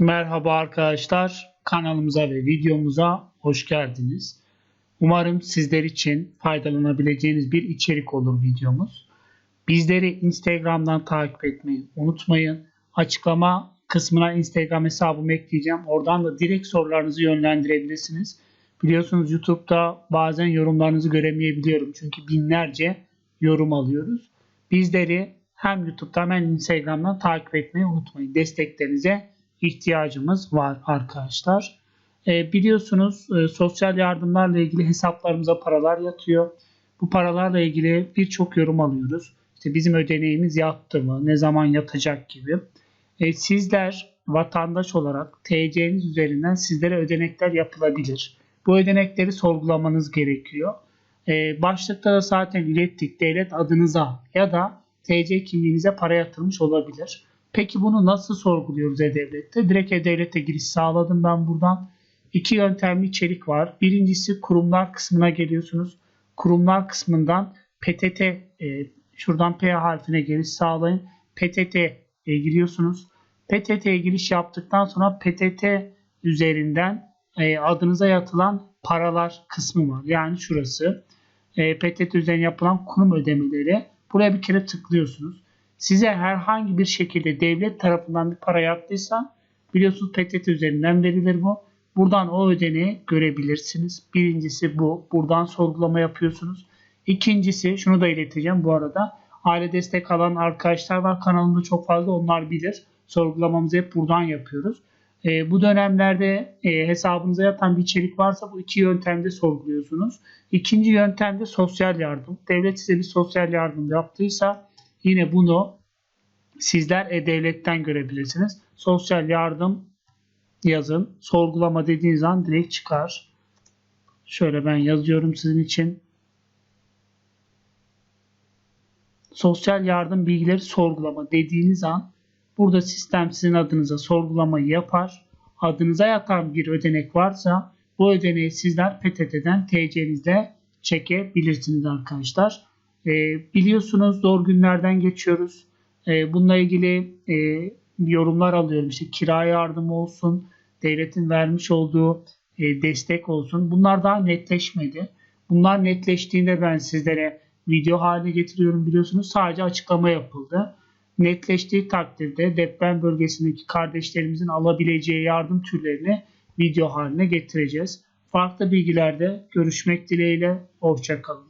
Merhaba arkadaşlar, kanalımıza ve videomuza hoş geldiniz. Umarım sizler için faydalanabileceğiniz bir içerik olur videomuz. Bizleri Instagram'dan takip etmeyi unutmayın. Açıklama kısmına Instagram hesabımı ekleyeceğim. Oradan da direkt sorularınızı yönlendirebilirsiniz. Biliyorsunuz YouTube'da bazen yorumlarınızı göremeyebiliyorum. Çünkü binlerce yorum alıyoruz. Bizleri hem YouTube'dan hem Instagram'dan takip etmeyi unutmayın. Desteklerinize ihtiyacımız var arkadaşlar. E, biliyorsunuz e, sosyal yardımlarla ilgili hesaplarımıza paralar yatıyor. Bu paralarla ilgili birçok yorum alıyoruz. İşte bizim ödeneğimiz yattı mı, ne zaman yatacak gibi. E, sizler vatandaş olarak TC'niz üzerinden sizlere ödenekler yapılabilir. Bu ödenekleri sorgulamanız gerekiyor. E, başlıkta da zaten ilettik devlet adınıza ya da TC kimliğinize para yatırmış olabilir. Peki bunu nasıl sorguluyoruz E-Devlet'te? Direkt E-Devlet'e giriş sağladım ben buradan. İki yöntemli içerik var. Birincisi kurumlar kısmına geliyorsunuz. Kurumlar kısmından PTT e, şuradan P harfine giriş sağlayın. PTT'ye giriyorsunuz. PTT'ye giriş yaptıktan sonra PTT üzerinden e, adınıza yatılan paralar kısmı var. Yani şurası. E, PTT üzerinden yapılan kurum ödemeleri. Buraya bir kere tıklıyorsunuz size herhangi bir şekilde devlet tarafından bir para yattıysa biliyorsunuz PTT üzerinden verilir bu. Buradan o ödeneği görebilirsiniz. Birincisi bu. Buradan sorgulama yapıyorsunuz. İkincisi şunu da ileteceğim bu arada. Aile destek alan arkadaşlar var kanalımda çok fazla onlar bilir. Sorgulamamızı hep buradan yapıyoruz. E, bu dönemlerde e, hesabınıza yatan bir içerik varsa bu iki yöntemde sorguluyorsunuz. İkinci yöntemde sosyal yardım. Devlet size bir sosyal yardım yaptıysa Yine bunu sizler e-devletten görebilirsiniz. Sosyal yardım yazın. Sorgulama dediğiniz an direkt çıkar. Şöyle ben yazıyorum sizin için. Sosyal yardım bilgileri sorgulama dediğiniz an burada sistem sizin adınıza sorgulamayı yapar. Adınıza yatan bir ödenek varsa bu ödeneği sizler PTT'den TC'nizde çekebilirsiniz arkadaşlar. E, biliyorsunuz zor günlerden geçiyoruz. E, bununla ilgili e, yorumlar alıyorum. İşte kira yardımı olsun, devletin vermiş olduğu e, destek olsun. Bunlar daha netleşmedi. Bunlar netleştiğinde ben sizlere video haline getiriyorum biliyorsunuz. Sadece açıklama yapıldı. Netleştiği takdirde deprem bölgesindeki kardeşlerimizin alabileceği yardım türlerini video haline getireceğiz. Farklı bilgilerde görüşmek dileğiyle. Hoşçakalın.